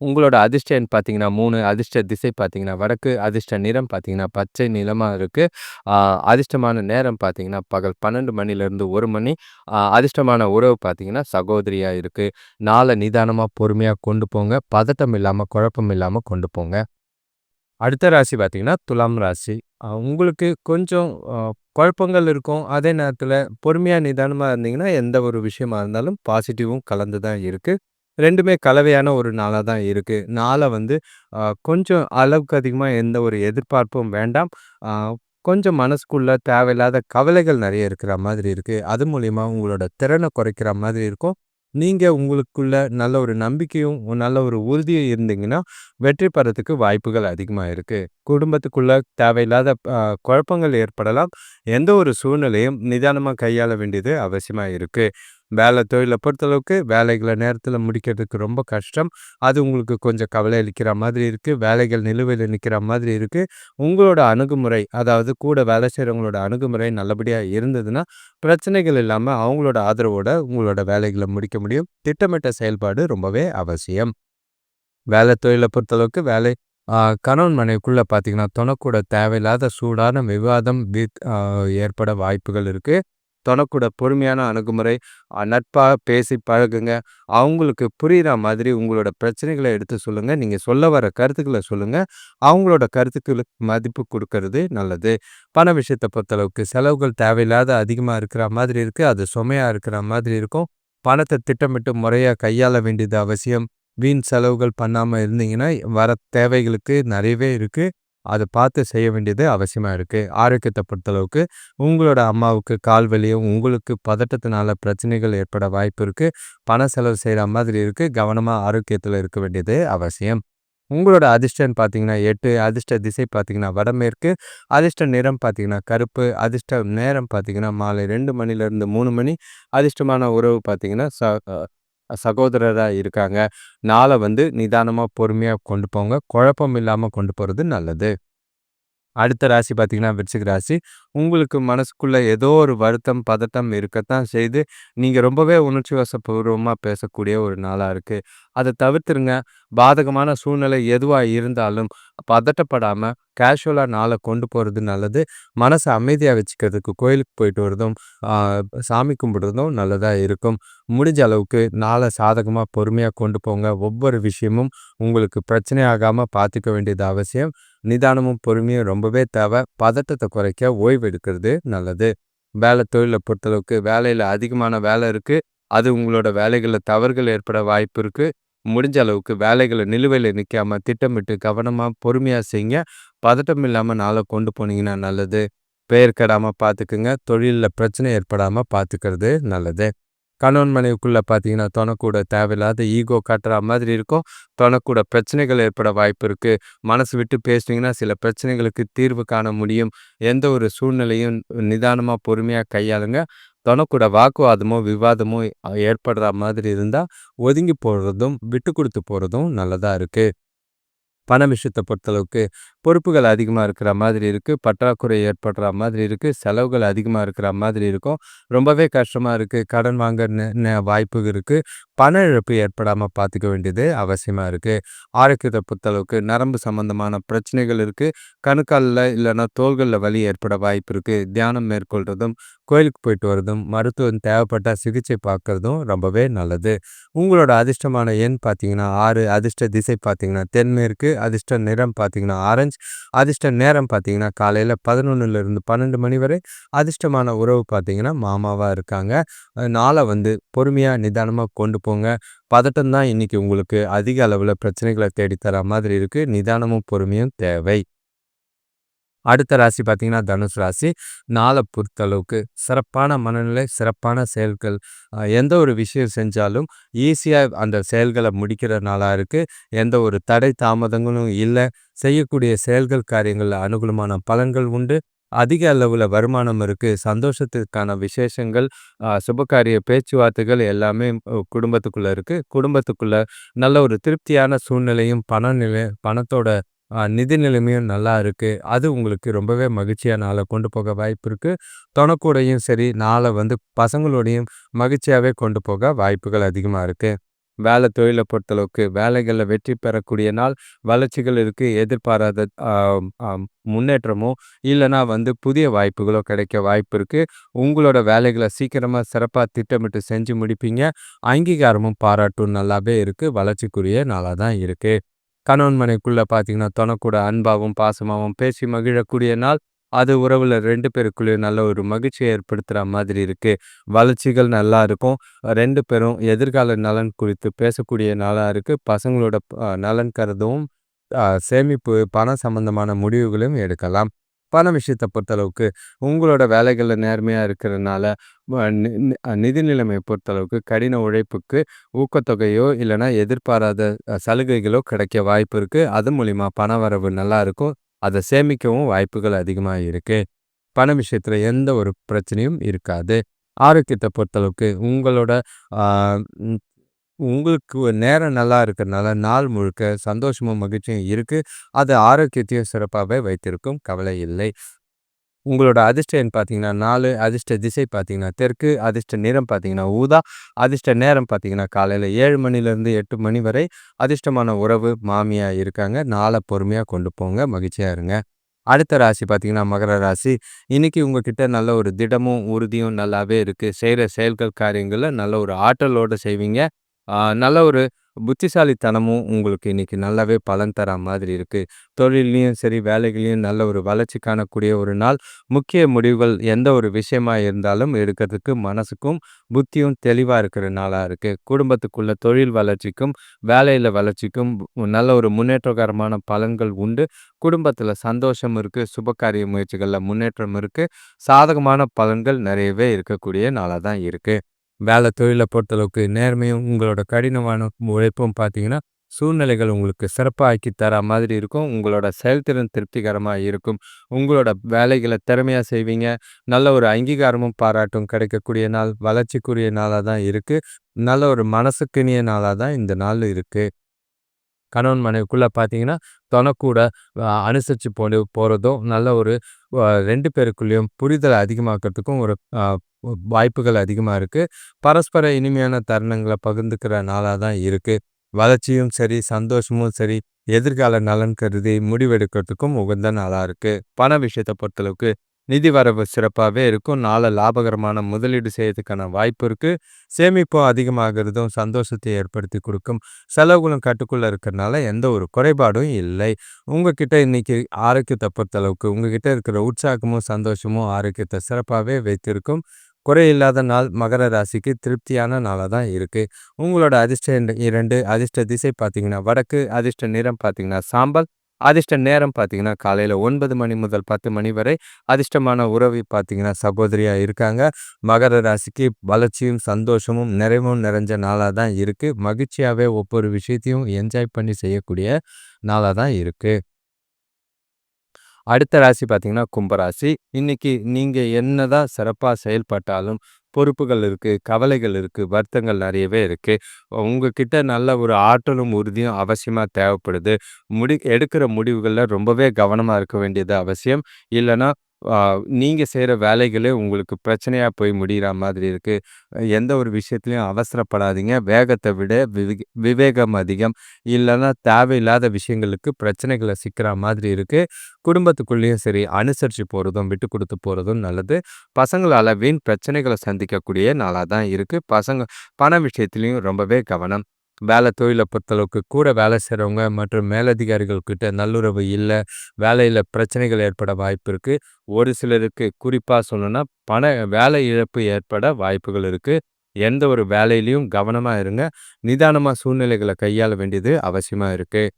உங்களோட அதிர்ஷ்ட பார்த்தீங்கன்னா மூணு அதிர்ஷ்ட திசை பார்த்தீங்கன்னா வடக்கு, அதிர்ஷ்ட நிறம் பார்த்தீங்கன்னா பச்சை நிலமாக இருக்குது அதிர்ஷ்டமான நேரம் பார்த்தீங்கன்னா, பகல் 12 மணிலேருந்து ஒரு மணி. அதிர்ஷ்டமான உறவு பார்த்தீங்கன்னா, சகோதரியாக இருக்குது நாளை நிதானமாக பொறுமையாக கொண்டு போங்க. பதட்டம் இல்லாமல் குழப்பம் இல்லாமல் கொண்டு போங்க. அடுத்த ராசி பார்த்தீங்கன்னா, துலாம் ராசி. உங்களுக்கு கொஞ்சம் குழப்பங்கள் இருக்கும். அதே நேரத்தில் பொறுமையாக நிதானமாக இருந்தீங்கன்னா, எந்த ஒரு விஷயமா இருந்தாலும் பாசிட்டிவும் கலந்து தான் இருக்குது ரெண்டுமே கலவையான ஒரு நாளாக தான் இருக்குது நாளை வந்து கொஞ்சம் அளவுக்கு அதிகமாக எந்த ஒரு எதிர்பார்ப்பும் வேண்டாம். கொஞ்சம் மனசுக்குள்ளே தேவையில்லாத கவலைகள் நிறைய இருக்கிற மாதிரி இருக்குது அது மூலிமா உங்களோட திறனை குறைக்கிற மாதிரி இருக்கும். நீங்கள் உங்களுக்குள்ள நல்ல ஒரு நம்பிக்கையும், நல்ல ஒரு உறுதியும் இருந்தீங்கன்னா, வெற்றி பெறத்துக்கு வாய்ப்புகள் அதிகமாக இருக்குது குடும்பத்துக்குள்ள தேவையில்லாத குழப்பங்கள் ஏற்படலாம். எந்த ஒரு சூழ்நிலையும் நிதானமாக கையாள வேண்டியது அவசியமாக இருக்கு. வேலை தொழிலை பொறுத்தளவுக்கு வேலைகளை நேரத்தில் முடிக்கிறதுக்கு ரொம்ப கஷ்டம். அது உங்களுக்கு கொஞ்சம் கவலை அளிக்கிற மாதிரி இருக்குது வேலைகள் நிலுவையில் நிற்கிற மாதிரி இருக்குது உங்களோட அணுகுமுறை, அதாவது கூட வேலை செய்கிறவங்களோட அணுகுமுறை நல்லபடியாக இருந்ததுன்னா, பிரச்சனைகள் இல்லாமல் அவங்களோட ஆதரவோட உங்களோட வேலைகளை முடிக்க முடியும். திட்டமிட்ட செயல்பாடு ரொம்பவே அவசியம். வேலை தொழிலை பொறுத்தளவுக்கு வேலை கணவன் மனைவிக்குள்ளே பார்த்தீங்கன்னா, துணக்கூட தேவையில்லாத சூடான விவாதம் ஏற்பட வாய்ப்புகள் இருக்குது தனக்கூட பொறுமையான அணுகுமுறை, நட்பாக பேசி பழகுங்க. அவங்களுக்கு புரியிற மாதிரி உங்களோட பிரச்சனைகளை எடுத்து சொல்லுங்கள் நீங்கள் சொல்ல வர கருத்துக்களை சொல்லுங்கள் அவங்களோட கருத்துக்களுக்கு மதிப்பு கொடுக்கறது நல்லது. பண விஷயத்தை பொறுத்தளவுக்கு செலவுகள் தேவையில்லாத அதிகமாக இருக்கிற மாதிரி இருக்குது அது சுமையாக இருக்கிற மாதிரி இருக்கும். பணத்தை திட்டமிட்டு முறையாக கையாள வேண்டியது அவசியம். வீண் செலவுகள் பண்ணாமல் இருந்தீங்கன்னா, வர தேவைகளுக்கு நிறையவே இருக்குது அதை பார்த்து செய்ய வேண்டியது அவசியமாக இருக்குது ஆரோக்கியத்தை பொறுத்தளவுக்கு உங்களோட அம்மாவுக்கு கால் வலியும், உங்களுக்கு பதட்டத்தினால பிரச்சனைகள் ஏற்பட வாய்ப்பு இருக்குது பண செலவு செய்கிற மாதிரி இருக்குது கவனமாக ஆரோக்கியத்தில் இருக்க வேண்டியது அவசியம். உங்களோட அதிர்ஷ்டன்னு பார்த்தீங்கன்னா எட்டு அதிர்ஷ்ட திசை பார்த்தீங்கன்னா வடமேற்கு, அதிர்ஷ்ட நிறம் பார்த்தீங்கன்னா கருப்பு, அதிர்ஷ்ட நேரம் பார்த்தீங்கன்னா மாலை ரெண்டு மணிலேருந்து மூணு மணி. அதிர்ஷ்டமான உறவு பார்த்தீங்கன்னா, சகோதரராக இருக்காங்க. நாளை வந்து நிதானமாக பொறுமையாக கொண்டு போங்க. குழப்பம் இல்லாமல் கொண்டு போகிறது நல்லது. அடுத்த ராசி பார்த்தீங்கன்னா, விருச்சிக ராசி. உங்களுக்கு மனசுக்குள்ள ஏதோ ஒரு வருத்தம், பதட்டம் இருக்கத்தான் செய்து நீங்கள் ரொம்பவே உணர்ச்சி வசப்பூர்வமாக பேசக்கூடிய ஒரு நாளாக இருக்குது அதை தவிர்த்துருங்க. பாதகமான சூழ்நிலை எதுவாக இருந்தாலும் பதட்டப்படாமல் கேஷுவலாக நாளை கொண்டு போகிறது நல்லது. மனசை அமைதியாக வச்சுக்கிறதுக்கு கோயிலுக்கு போயிட்டு வரதும், சாமி கும்பிடுறதும் நல்லதாக இருக்கும். முடிஞ்ச அளவுக்கு நாளை சாதகமாக பொறுமையாக கொண்டு போங்க. ஒவ்வொரு விஷயமும் உங்களுக்கு பிரச்சனை ஆகாமல் பார்த்துக்க வேண்டியது அவசியம். நிதானமும், பொறுமையும் ரொம்பவே தேவை. பதட்டத்தை குறைக்க ஓய்வு எடுக்கிறது நல்லது. வேலை தொழிலை பொறுத்தளவுக்கு வேலையில் அதிகமான வேலை இருக்குது அது உங்களோட வேலைகளில் தவறுகள் ஏற்பட வாய்ப்பு இருக்குது முடிஞ்ச அளவுக்கு வேலைகளை நிலுவையில் நிற்காமல் திட்டமிட்டு, கவனமாக பொறுமையாக செய்யுங்க. பதட்டம் இல்லாமல் நாளை கொண்டு போனீங்கன்னா நல்லது. பெயர் கெடாமல் பார்த்துக்குங்க. தொழிலில் பிரச்சனை ஏற்படாமல் பார்த்துக்கிறது நல்லது. கணவன் மனைவிக்குள்ளே பார்த்தீங்கன்னா, தொனக்கூட தேவையில்லாத ஈகோ காட்டுற மாதிரி இருக்கும். தொனக்கூட பிரச்சனைகள் ஏற்பட வாய்ப்பு இருக்குது மனசு விட்டு பேசுனீங்கன்னா, சில பிரச்சனைகளுக்கு தீர்வு காண முடியும். எந்த ஒரு சூழ்நிலையும் நிதானமாக பொறுமையாக கையாளுங்க. தனக்கூட வாக்குவாதமோ, விவாதமோ ஏற்படுற மாதிரி இருந்தால் ஒதுங்கி போகிறதும் விட்டு கொடுத்து போகிறதும் நல்லதாக இருக்குது பண விஷயத்தை பொறுத்தளவுக்கு பொறுப்புகள் அதிகமாக இருக்கிற மாதிரி இருக்குது பற்றாக்குறை ஏற்படுற மாதிரி இருக்குது செலவுகள் அதிகமாக இருக்கிற மாதிரி இருக்கும். ரொம்பவே கஷ்டமாக இருக்குது கடன் வாங்க வாய்ப்புகள் இருக்குது வாய்ப்பு பண இழப்பு ஏற்படாமல் பார்த்துக்க வேண்டியது அவசியமாக இருக்குது ஆரோக்கியத்தை பொறுத்தளவுக்கு நரம்பு சம்பந்தமான பிரச்சனைகள் இருக்குது கணுக்காலில் இல்லைன்னா தோள்களில் வலி ஏற்பட வாய்ப்பு இருக்குது தியானம் மேற்கொள்றதும், கோயிலுக்கு போயிட்டு வர்றதும் மருத்துவம் தேவைப்பட்டால் சிகிச்சை பார்க்குறதும் ரொம்பவே நல்லது. உங்களோட அதிர்ஷ்டமான எண் பார்த்தீங்கன்னா ஆறு அதிர்ஷ்ட திசை பார்த்தீங்கன்னா தென்மேற்கு, அதிர்ஷ்ட நிறம் பார்த்தீங்கன்னா ஆரஞ்சு, அதிர்ஷ்ட நேரம் பார்த்தீங்கன்னா காலையில் பதினொன்றுலேருந்து பன்னெண்டு மணி வரை. அதிர்ஷ்டமான உறவு பார்த்தீங்கன்னா மாமாவாக இருக்காங்க. நாளை வந்து பொறுமையாக நிதானமாக கொண்டு போங்க. பதட்டம் தான் இன்னைக்கு உங்களுக்கு அதிக அளவில் பிரச்சனைகளை தேடித்தர மாதிரி இருக்கு. நிதானமும், பொறுமையும் தேவை. அடுத்த ராசி பார்த்தீங்கன்னா, தனுசு ராசி. நாளை பொறுத்தளவுக்கு சிறப்பான மனநிலை, சிறப்பான செயல்கள். எந்த ஒரு விஷயம் செஞ்சாலும் ஈஸியாக அந்த செயல்களை முடிக்கிற நாளாக இருக்குது எந்த ஒரு தடை, தாமதங்களும் இல்லை செய்யக்கூடிய செயல்கள், காரியங்களில் அனுகூலமான பலன்கள் உண்டு. அதிக அளவுல வருமானம் இருக்கு. சந்தோஷத்திற்கான விசேஷங்கள், சுபகாரிய பேச்சுவார்த்தைகள் எல்லாமே குடும்பத்துக்குள்ளே குடும்பத்துக்குள்ள இருக்கு. குடும்பத்துக்குள்ள நல்ல ஒரு திருப்தியான சூழ்நிலையும், பணநிலை பணத்தோட நிதி நிலைமையும் நல்லா இருக்கு. அது உங்களுக்கு ரொம்பவே மகிழ்ச்சியா நாளை கொண்டு போக வாய்ப்பு இருக்கு. துணக்கூடையும் சரி, நாளை வந்து பசங்களோடையும் மகிழ்ச்சியாவே கொண்டு போக வாய்ப்புகள் அதிகமா இருக்கு. வேலை தொழிலை பொறுத்தளவுக்கு வேலைகளில் வெற்றி பெறக்கூடிய நாள் வளர்ச்சிகள் இருக்குது எதிர்பாராத முன்னேற்றமோ இல்லைனா வந்து புதிய வாய்ப்புகளோ கிடைக்க வாய்ப்பு இருக்குது உங்களோட வேலைகளை சீக்கிரமாக சிறப்பாக திட்டமிட்டு செஞ்சு முடிப்பீங்க. அங்கீகாரமும் பாராட்டும் நல்லாவே இருக்குது வளர்ச்சிக்குரிய நாளாக தான் இருக்குது கணவன் மனைக்குள்ளே பார்த்தீங்கன்னா தொணக்கூட அன்பாகவும் பாசமாகவும் பேசி மகிழக்கூடிய நாள். அது உறவில் ரெண்டு பேருக்குள்ளேயும் நல்ல ஒரு மகிழ்ச்சியை ஏற்படுத்துகிற மாதிரி இருக்குது வளர்ச்சிகள் நல்லா இருக்கும். ரெண்டு பேரும் எதிர்கால நலன் குறித்து பேசக்கூடிய நாளாக இருக்குது பசங்களோட நலன் கருதும் சேமிப்பு பணம் சம்பந்தமான முடிவுகளையும் எடுக்கலாம். பண விஷயத்தை பொறுத்தளவுக்கு உங்களோட வேலைகளில் நேர்மையாக இருக்கிறதுனால நிதி நிலைமையை பொறுத்தளவுக்கு கடின உழைப்புக்கு ஊக்கத்தொகையோ இல்லைன்னா எதிர்பாராத சலுகைகளோ கிடைக்க வாய்ப்பு இருக்குது அது மூலிமா பண வரவு நல்லா இருக்கும். அதை சேமிக்கவும் வாய்ப்புகள் அதிகமாக இருக்குது பண விஷயத்தில் எந்த ஒரு பிரச்சனையும் இருக்காது. ஆரோக்கியத்தை பொறுத்தளவுக்கு உங்களோட உங்களுக்கு நேரம் நல்லா இருக்கிறதுனால நாள் முழுக்க சந்தோஷமும் மகிழ்ச்சியும் இருக்குது அது ஆரோக்கியத்தையும் சிறப்பாகவே வைத்திருக்கும் கவலை இல்லை. உங்களோட அதிர்ஷ்ட எண் பார்த்தீங்கன்னா நாலு அதிர்ஷ்ட திசை பார்த்தீங்கன்னா தெற்கு அதிர்ஷ்ட நிறம் பார்த்தீங்கன்னா ஊதா அதிர்ஷ்ட நேரம் பார்த்தீங்கன்னா காலையில் ஏழு மணிலேருந்து எட்டு மணி வரை அதிர்ஷ்டமான உறவு மாமியாக இருக்காங்க. நாளை பொறுமையாக கொண்டு போங்க மகிழ்ச்சியாக இருங்க. அடுத்த ராசி பார்த்தீங்கன்னா மகர ராசி. இன்னைக்கு உங்ககிட்ட நல்ல ஒரு திடமும் உறுதியும் நல்லாவே இருக்குது செய்கிற செயல்கள் காரியங்களில் நல்ல ஒரு ஆற்றலோடு செய்வீங்க. நல்ல ஒரு புத்திசாலித்தனமும் உங்களுக்கு இன்றைக்கி நல்லாவே பலன் தர மாதிரி இருக்குது தொழிலையும் சரி வேலைகளையும் நல்ல ஒரு வளர்ச்சி காணக்கூடிய ஒரு நாள். முக்கிய முடிவுகள் எந்த ஒரு விஷயமாக இருந்தாலும் எடுக்கிறதுக்கு மனசுக்கும் புத்தியும் தெளிவாக இருக்கிற நாளாக இருக்குது குடும்பத்துக்குள்ள தொழில் வளர்ச்சிக்கும் வேலையில் வளர்ச்சிக்கும் நல்ல ஒரு முன்னேற்றகரமான பலன்கள் உண்டு. குடும்பத்தில் சந்தோஷம் இருக்குது சுபகாரிய முயற்சிகளில் முன்னேற்றம் இருக்குது சாதகமான பலன்கள் நிறையவே இருக்கக்கூடிய நாளாக தான் இருக்குது வேலை தொழிலை பொறுத்தளவுக்கு நேர்மையும் உங்களோட கடினமான உழைப்பும் பார்த்தீங்கன்னா சூழ்நிலைகள் உங்களுக்கு சிறப்பாக ஆக்கி தர மாதிரி இருக்கும். உங்களோட செயல்திறன் திருப்திகரமாக இருக்கும். உங்களோட வேலைகளை திறமையாக செய்வீங்க. நல்ல ஒரு அங்கீகாரமும் பாராட்டும் கிடைக்கக்கூடிய நாள் வளர்ச்சிக்குரிய நாளாக தான் இருக்குது நல்ல ஒரு மனசுக்கினிய நாளாக தான் இந்த நாள் இருக்குது கணவன் மனைவிக்குள்ளே பார்த்தீங்கன்னா தொணக்கூட அனுசரித்து போட்டு போகிறதும் நல்ல ஒரு ரெண்டு பேருக்குள்ளேயும் புரிதலை அதிகமாக்கிறதுக்கும் ஒரு வாய்ப்புகள் அதிகமாக இருக்குது பரஸ்பர இனிமையான தருணங்களை பகிர்ந்துக்கிற நாளாக தான் இருக்குது வளர்ச்சியும் சரி சந்தோஷமும் சரி எதிர்கால நலன் கருதி முடிவெடுக்கிறதுக்கும் உகந்த நாளாக இருக்குது பண விஷயத்தை பொறுத்தளவுக்கு நிதி வரவு சிறப்பாகவே இருக்கும். நாளை லாபகரமான முதலீடு செய்யறதுக்கான வாய்ப்பு இருக்குது சேமிப்பும் அதிகமாகிறதும் சந்தோஷத்தை ஏற்படுத்தி கொடுக்கும். செலவுகளும் கட்டுக்குள்ளே இருக்கிறனால எந்த ஒரு குறைபாடும் இல்லை. உங்ககிட்ட இன்னைக்கு ஆரோக்கியத்தை பொறுத்தளவுக்கு உங்ககிட்ட இருக்கிற உற்சாகமும் சந்தோஷமும் ஆரோக்கியத்தை சிறப்பாகவே வைத்திருக்கும். குறையில்லாத நாள் மகர ராசிக்கு திருப்தியான நாளாக தான் இருக்குது உங்களோட அதிர்ஷ்ட இரண்டு அதிர்ஷ்ட திசை பார்த்தீங்கன்னா வடக்கு அதிர்ஷ்ட நிறம் பார்த்தீங்கன்னா சாம்பல் அதிர்ஷ்ட நேரம் பார்த்தீங்கன்னா காலையில் ஒன்பது மணி முதல் பத்து மணி வரை அதிர்ஷ்டமான உறவு பார்த்தீங்கன்னா சகோதரியாக இருக்காங்க. மகர ராசிக்கு வளர்ச்சியும் சந்தோஷமும் நிறைவும் நிறைஞ்ச நாளாக தான் இருக்குது மகிழ்ச்சியாகவே ஒவ்வொரு விஷயத்தையும் என்ஜாய் பண்ணி செய்யக்கூடிய நாளாக தான் இருக்குது அடுத்த ராசி பார்த்தீங்கன்னா கும்பராசி. இன்னைக்கு நீங்கள் என்னதான் சிறப்பாக செயல்பட்டாலும் பொறுப்புகள் இருக்குது கவலைகள் இருக்குது வருத்தங்கள் நிறையவே இருக்குது உங்ககிட்ட நல்ல ஒரு ஆற்றலும் உறுதியும் அவசியமாக தேவைப்படுது. முடி எடுக்கிற முடிவுகளில் ரொம்பவே கவனமாக இருக்க வேண்டியது அவசியம். இல்லைன்னா நீங்கள் செய்கிற வேலைகளே உங்களுக்கு பிரச்சனையாக போய் முடிகிற மாதிரி இருக்குது எந்த ஒரு விஷயத்துலையும் அவசரப்படாதீங்க. வேகத்தை விட விவேகம் அதிகம். இல்லைன்னா தேவையில்லாத விஷயங்களுக்கு பிரச்சனைகளை சிக்கிற மாதிரி இருக்குது குடும்பத்துக்குள்ளேயும் சரி அனுசரித்து போகிறதும் விட்டு கொடுத்து போகிறதும் நல்லது. பசங்களால் வீண் பிரச்சனைகளை சந்திக்கக்கூடிய நாளாக தான் இருக்குது பசங்க பண விஷயத்துலையும் ரொம்பவே கவனம். வேலை தொழிலை பொறுத்தளவுக்கு கூட வேலை செய்கிறவங்க மற்றும் மேலதிகாரிகள்கிட்ட நல்லுறவு இல்லை வேலையில் பிரச்சனைகள் ஏற்பட வாய்ப்பு இருக்குது ஒரு சிலருக்கு குறிப்பாக சொல்லணும்னா பண வேலை இழப்பு ஏற்பட வாய்ப்புகள் இருக்குது எந்த ஒரு வேலையிலையும் கவனமாக இருங்க. நிதானமாக சூழ்நிலைகளை கையாள வேண்டியது அவசியமாக இருக்குது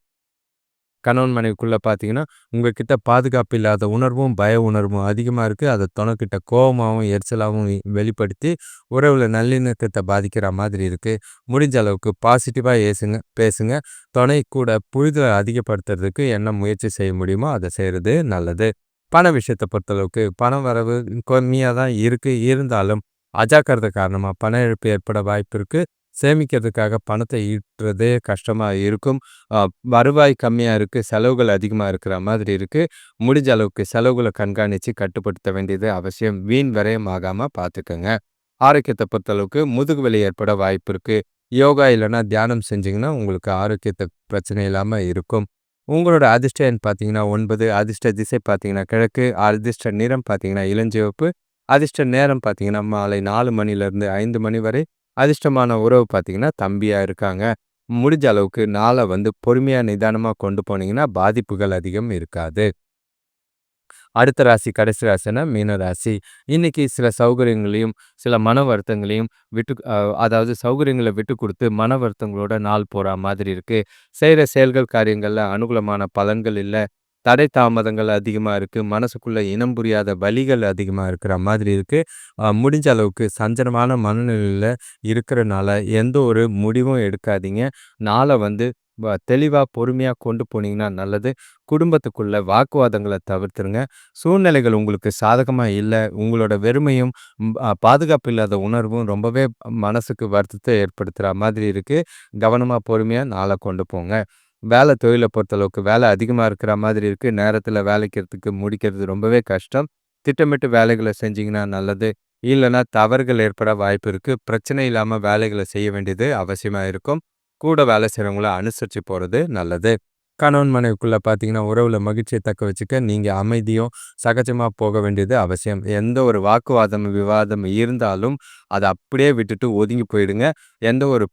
கணவன் மனைவிக்குள்ளே பார்த்தீங்கன்னா உங்ககிட்ட பாதுகாப்பு இல்லாத உணர்வும் பய உணர்வும் அதிகமாக இருக்குது அதை துணைக்கிட்ட கோபமாகவும் எரிச்சலாகவும் வெளிப்படுத்தி உறவில் நல்லிணக்கத்தை பாதிக்கிற மாதிரி இருக்குது முடிஞ்ச அளவுக்கு பாசிட்டிவாக ஏசுங்க பேசுங்க. துணை கூட புரிதலை அதிகப்படுத்துறதுக்கு என்ன முயற்சி செய்ய முடியுமோ அதை செய்கிறது நல்லது. பண விஷயத்தை பொறுத்தளவுக்கு பணம் வரவு கம்மியாக தான் இருக்குது இருந்தாலும் அஜாக்கிரதை காரணமாக பண இழப்பு ஏற்பட வாய்ப்பு இருக்குது சேமிக்கிறதுக்காக பணத்தை ஈட்டுறதே கஷ்டமாக இருக்கும். வருவாய் கம்மியாக இருக்குது செலவுகள் அதிகமாக இருக்கிற மாதிரி இருக்குது முடிஞ்ச அளவுக்கு செலவுகளை கண்காணித்து கட்டுப்படுத்த வேண்டியது அவசியம். வீண் விரயம் ஆகாமல் பார்த்துக்கோங்க ஆரோக்கியத்தை பொறுத்தளவுக்கு முதுகு வலி ஏற்பட வாய்ப்பு இருக்குது யோகா இல்லைன்னா தியானம் செஞ்சிங்கன்னா உங்களுக்கு ஆரோக்கியத்தை பிரச்சனை இல்லாமல் இருக்கும். உங்களோட அதிர்ஷ்ட எண் பார்த்தீங்கன்னா ஒன்பது அதிர்ஷ்ட திசை பார்த்தீங்கன்னா கிழக்கு அதிர்ஷ்ட நிறம் பார்த்தீங்கன்னா இளஞ்சிவப்பு அதிர்ஷ்ட நேரம் பார்த்தீங்கன்னா மாலை நாலு மணிலேருந்து ஐந்து மணி வரை அதிர்ஷ்டமான உறவு பார்த்தீங்கன்னா தம்பியாக இருக்காங்க. முடிஞ்ச அளவுக்கு நாளை வந்து பொறுமையாக நிதானமாக கொண்டு போனீங்கன்னா பாதிப்புகள் அதிகம் இருக்காது. அடுத்த ராசி கடைசி ராசினா மீன ராசி. இன்னைக்கு சில சௌகரியங்களையும் சில மன வருத்தங்களையும் விட்டு அதாவது சௌகரியங்களை விட்டு கொடுத்து மன வருத்தங்களோட நாள் போகிற மாதிரி இருக்குது செய்கிற செயல்கள் காரியங்களில் அனுகூலமான பலன்கள் இல்லை. தடை தாமதங்கள் அதிகமாக இருக்குது மனசுக்குள்ளே இனம் புரியாத வலிகள் அதிகமாக இருக்கிற மாதிரி இருக்குது முடிஞ்ச அளவுக்கு சஞ்சலமான மனநிலையில் இருக்கிறனால எந்த ஒரு முடிவும் எடுக்காதீங்க. நாளை வந்து தெளிவாக பொறுமையாக கொண்டு போனீங்கன்னா நல்லது. குடும்பத்துக்குள்ள வாக்குவாதங்களை தவிர்த்துருங்க. சூழ்நிலைகள் உங்களுக்கு சாதகமாக இல்லை. உங்களோட வெறுமையும் பாதுகாப்பு இல்லாத உணர்வும் ரொம்பவே மனசுக்கு வருத்தத்தை ஏற்படுத்துகிற மாதிரி இருக்குது கவனமாக பொறுமையாக நாளை கொண்டு போங்க. வேலை தொழிலை பொறுத்தளவுக்கு வேலை அதிகமாக இருக்கிற மாதிரி இருக்குது நேரத்தில் வேலைக்கிறதுக்கு முடிக்கிறது ரொம்பவே கஷ்டம். திட்டமிட்டு வேலைகளை செஞ்சிங்கன்னா நல்லது. இல்லைன்னா தவறுகள் ஏற்பட வாய்ப்பு இருக்குது பிரச்சனை இல்லாமல் வேலைகளை செய்ய வேண்டியது அவசியமாக இருக்கும். கூட வேலை செய்கிறவங்கள அனுசரித்து போகிறது நல்லது. கணவன் மனைவிக்குள்ளே பார்த்தீங்கன்னா உறவில் மகிழ்ச்சியை தக்க வச்சுக்க நீங்கள் அமைதியும் சகஜமாக போக வேண்டியது அவசியம். எந்த ஒரு வாக்குவாதம் விவாதம் இருந்தாலும் அதை அப்படியே விட்டுட்டு ஒதுங்கி போயிடுங்க. எந்த ஒரு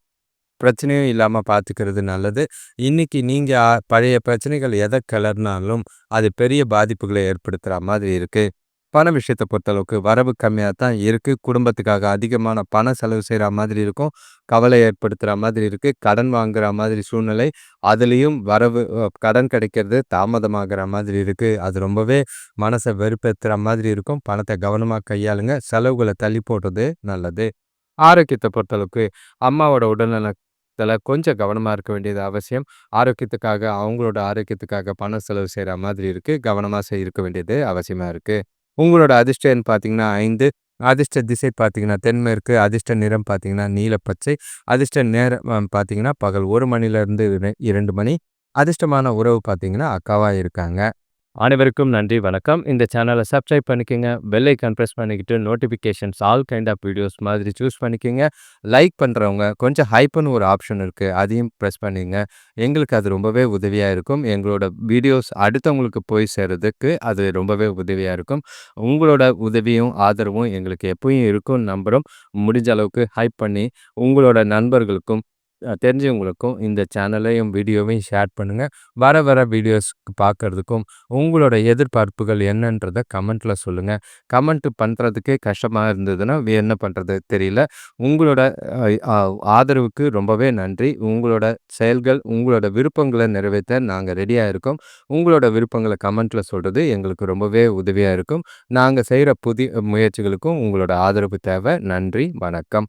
பிரச்சனையும் இல்லாமல் பார்த்துக்கிறது நல்லது. இன்றைக்கி நீங்கள் பழைய பிரச்சனைகள் எதை கிளறினாலும் அது பெரிய பாதிப்புகளை ஏற்படுத்துகிற மாதிரி இருக்குது பண விஷயத்தை பொறுத்தளவுக்கு வரவு கம்மியாக தான் இருக்குது குடும்பத்துக்காக அதிகமான பண செலவு செய்கிற மாதிரி இருக்கும். கவலை ஏற்படுத்துகிற மாதிரி இருக்குது கடன் வாங்குகிற மாதிரி சூழ்நிலை. அதுலேயும் வரவு கடன் கிடைக்கிறது தாமதமாகிற மாதிரி இருக்குது அது ரொம்பவே மனசை வெறுப்பேற்றுற மாதிரி இருக்கும். பணத்தை கவனமாக கையாளுங்க. செலவுகளை தள்ளி போடுறது நல்லது. ஆரோக்கியத்தை பொறுத்தளவுக்கு அம்மாவோட இதில் கொஞ்சம் கவனமாக இருக்க வேண்டியது அவசியம். ஆரோக்கியத்துக்காக அவங்களோட ஆரோக்கியத்துக்காக பணம் செலவு செய்கிற மாதிரி இருக்குது கவனமாக இருக்க வேண்டியது அவசியமாக இருக்குது உங்களோட அதிர்ஷ்டம்னு பார்த்தீங்கன்னா ஐந்து. அதிர்ஷ்ட திசை பார்த்தீங்கன்னா தென்மேற்கு. அதிர்ஷ்ட நிறம் பார்த்தீங்கன்னா நீலப்பச்சை. அதிர்ஷ்ட நேரம் பார்த்தீங்கன்னா பகல் ஒரு மணிலேருந்து இரண்டு மணி. அதிர்ஷ்டமான உறவு பார்த்தீங்கன்னா அக்காவாக இருக்காங்க. அனைவருக்கும் நன்றி வணக்கம். இந்த சேனலை சப்ஸ்கிரைப் பண்ணிக்கோங்க. பெல்லைக்கான் ப்ரெஸ் பண்ணிக்கிட்டு notifications all kind of videos மாதிரி சூஸ் பண்ணிக்கோங்க. லைக் பண்ணுறவங்க கொஞ்சம் ஹைப்புன்னு ஒரு ஆப்ஷன் இருக்குது அதையும் ப்ரெஸ் பண்ணிங்க. எங்களுக்கு அது ரொம்பவே உதவியாக இருக்கும். எங்களோட வீடியோஸ் அடுத்தவங்களுக்கு போய் சேர்கிறதுக்கு அது ரொம்பவே உதவியாக இருக்கும். உங்களோட உதவியும் ஆதரவும் எங்களுக்கு எப்பயும் இருக்கும் நம்புகிறோம் முடிஞ்ச அளவுக்கு ஹைப் பண்ணி உங்களோட நண்பர்களுக்கும் தெரிஞ்சவங்களுக்கும் இந்த சேனலையும் வீடியோவையும் ஷேர் பண்ணுங்கள் வர வர வீடியோஸ் பார்க்குறதுக்கும் உங்களோட எதிர்பார்ப்புகள் என்னன்றதை கமெண்ட்டில் சொல்லுங்கள் கமெண்ட் பண்ணுறதுக்கே கஷ்டமாக இருந்ததுன்னா என்ன பண்ணுறது தெரியல. உங்களோட ஆதரவுக்கு ரொம்பவே நன்றி. உங்களோட செயல்கள் உங்களோட விருப்பங்களை நிறைவேற்ற நாங்கள் ரெடியாக இருக்கோம். உங்களோட விருப்பங்களை கமெண்ட்டில் சொல்கிறது எங்களுக்கு ரொம்பவே உதவியாக இருக்கும். நாங்கள் செய்கிற புதிய முயற்சிகளுக்கும் உங்களோட ஆதரவு தேவை. நன்றி வணக்கம்.